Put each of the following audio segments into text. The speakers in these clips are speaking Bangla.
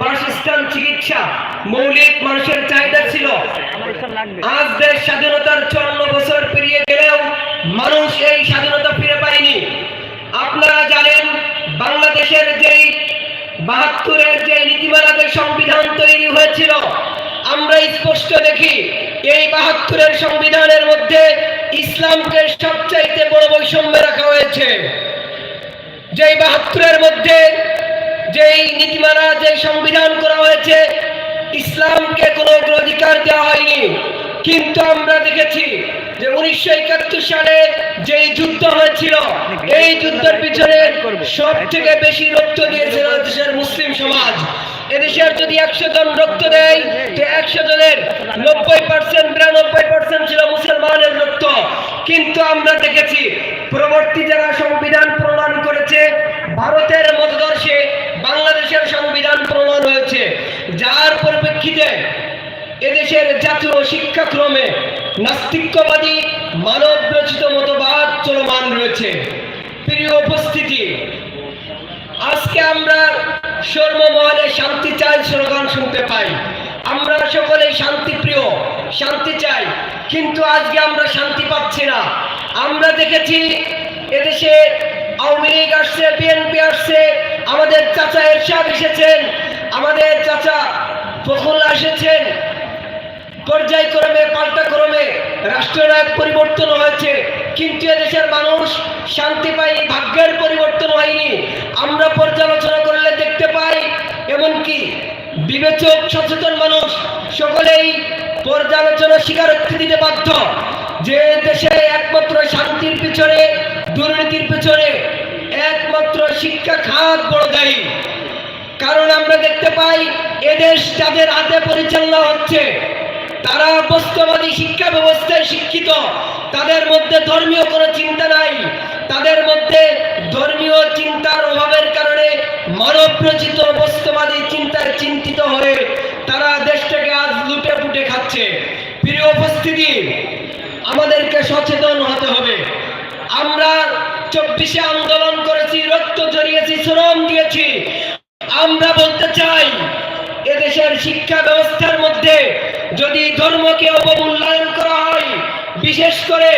বাসস্থান চিকিৎসা মৌলিক মানুষের চাহিদা ছিল। আজ দেশ স্বাধীনতার চুয়ান্ন বছর পেরিয়ে গেলেও মানুষ এই স্বাধীনতা ফিরে পায়নি। আপনারা জানেন, বাংলাদেশের যেই বাহাত্তরের যে নীতিমালাতে সংবিধান তৈরি হয়েছিল, আমরা স্পষ্ট দেখি, এই বাহাত্তরের সংবিধানের মধ্যে ইসলামকে সবচাইতে বড় বৈষম্যে রাখা হয়েছে। যেই বাহাত্তরের মধ্যে যেই নীতিমালা যে সংবিধান করা হয়েছে, ইসলামকে কোনো অগ্রাধিকার দেওয়া হয়নি। কিন্তু আমরা দেখেছি যে উনিশশো একাত্তর সালে যেই যুদ্ধ হয়েছিল, এই যুদ্ধের পিছনে সব থেকে বেশি রক্ত দিয়েছিল দেশের মুসলিম সমাজ। এদেশের যদি একশো জন রক্ত দেয়, তো একশো জনের নব্বই পার্সেন্ট বিরানব্বই পার্সেন্ট ছিল মুসলমানের রক্ত। কিন্তু আমরা দেখেছি, পরবর্তী যারা সংবিধান প্রণয়ন করেছে ভারতের মতদর্শে বাংলাদেশের সংবিধান প্রণয়ন হয়েছে যার পরিপ্রেক্ষিতে এদেশের জাতীয় শিক্ষাক্রমে নাস্তিক্যবাদী মানব রচিত মতবাদ চলমান রয়েছে। প্রিয় উপস্থিতি, আজকে আমরা সর্বমহলে শান্তি চাই স্লোগান শুনতে পাই। আমরা সকলে শান্তি প্রিয় শান্তি চাই, কিন্তু আজকে আমরা শান্তি পাচ্ছি না। আমরা দেখেছি এদেশে আওয়ামী লীগ আসছে, বিএনপি আসছে, আমাদের চাচা এরশাদ এসেছেন, আমাদের চাচা ফখরুল এসেছেন পর্যায়ক্রমে, পাল্টাক্রমে রাষ্ট্রের এক পরিবর্তন হয়েছে। কিন্তু এদেশের মানুষ শান্তি পায়নি ভাগ্যের পরিবর্তন হয়নি। আমরা পর্যালোচনা করলে দেখতে পাই, এমনকি বিবেচক, সচেতন মানুষ সকলেই পর্যালোচনা স্বীকারোক্তি দিতে বাধ্য যে দেশে একমাত্র শান্তির পিছনে, দুর্নীতির পিছনে একমাত্র শিক্ষা খাত বড় দায়ী। কারণ আমরা দেখতে পাই এদেশ যাদের হাতে পরিচালনা হচ্ছে, তারা বস্তুবাদী শিক্ষা ব্যবস্থায় শিক্ষিত। তাদের মধ্যে ধর্মীয় কোনো চিন্তা নাই। তাদের মধ্যে ধর্মীয় চিন্তার অভাবের কারণে মানব রচিত বস্তুবাদী চিন্তায় চিন্তিত হয়ে তারা দেশটাকে আজ লুটে পুটে খাচ্ছে। প্রিয় উপস্থিতি, আমাদেরকে সচেতন হতে হবে। আমরা চব্বিশে আন্দোলন করেছি, রক্ত জড়িয়েছি শ্রম দিয়েছি। আমরা বলতে চাই, এদেশের শিক্ষা ব্যবস্থার মধ্যে যদি ধর্মকে অবমূল্যায়ন করা হয়, বিশেষ করে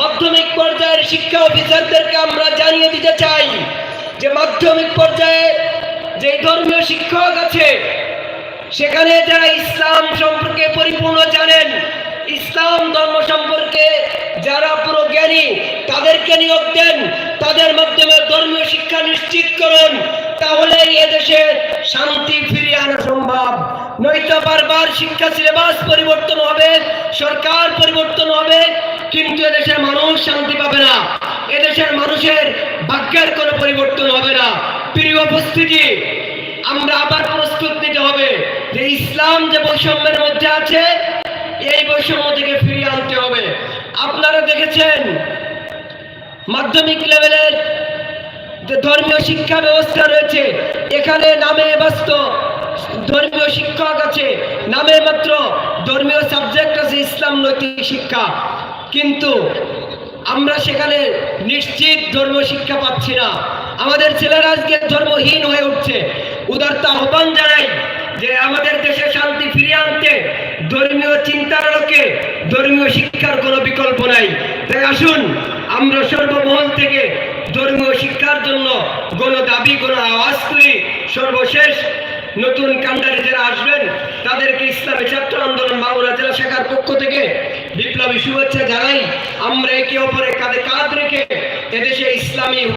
মাধ্যমিক পর্যায়ের শিক্ষা অফিসারদেরকে আমরা জানিয়ে দিতে চাই যে মাধ্যমিক পর্যায়ে যে ধর্মীয় শিক্ষক আছে, সেখানে যারা ইসলাম সম্পর্কে পরিপূর্ণ জানেন ইসলাম ধর্ম সম্পর্কে যারা পুরো জ্ঞানী, তাদেরকে নিয়োগ দেন, তাদের মাধ্যমে ধর্মীয় শিক্ষা নিশ্চিত করুন তাহলে এদেশে শান্তি ফিরিয়ে আনা সম্ভব। নয়তো বারবার শিক্ষা সিলেবাস পরিবর্তন হবে, সরকার পরিবর্তন হবে, কিন্তু এদেশের মানুষ শান্তি পাবে না। এদেশের মানুষের ভাগ্যের কোনো পরিবর্তন হবে না। প্রিয় উপস্থিতি, আমরা আবার প্রস্তুত নিতে হবে যে ইসলাম যে বৈষম্যের মধ্যে আছে বৈষম্য থেকে ফিরিয়ে আনতে হবে। আপনারা দেখেছেন মাধ্যমিক লেভেলের যে ধর্মীয় শিক্ষা ব্যবস্থা রয়েছে, এখানে নামে বাস্ত ধর্মীয় শিক্ষক আছে। নামে মাত্র ধর্মীয় সাবজেক্ট আছে ইসলাম নৈতিক শিক্ষা। কিন্তু আমরা সেখানে নিশ্চিত ধর্মীয় শিক্ষা পাচ্ছি না। আমাদের ছেলেরা আজকে ধর্মহীন হয়ে উঠছে। উদারতা আহ্বান জানাই যে আমাদের দেশে শান্তি ফিরিয়ে আনতে ধর্মীয় চিন্তার লোকে ধর্মীয় শিক্ষার কোনো বিকল্প নাই। তাই আসুন, আমরা সর্বমহল থেকে ধর্মীয় শিক্ষার জন্য গণ দাবি, গণ আওয়াজ করি সর্বশেষ নতুন কান্ডারি যারা আসবেন, তাদেরকে ইসলামী ছাত্র আন্দোলন মাওলা জেলা শাখার পক্ষ থেকে বিপ্লবী শুভেচ্ছা জানাই। আমরা একে অপরে কাঁধে কাঁধ রেখে এদেশে ইসলামী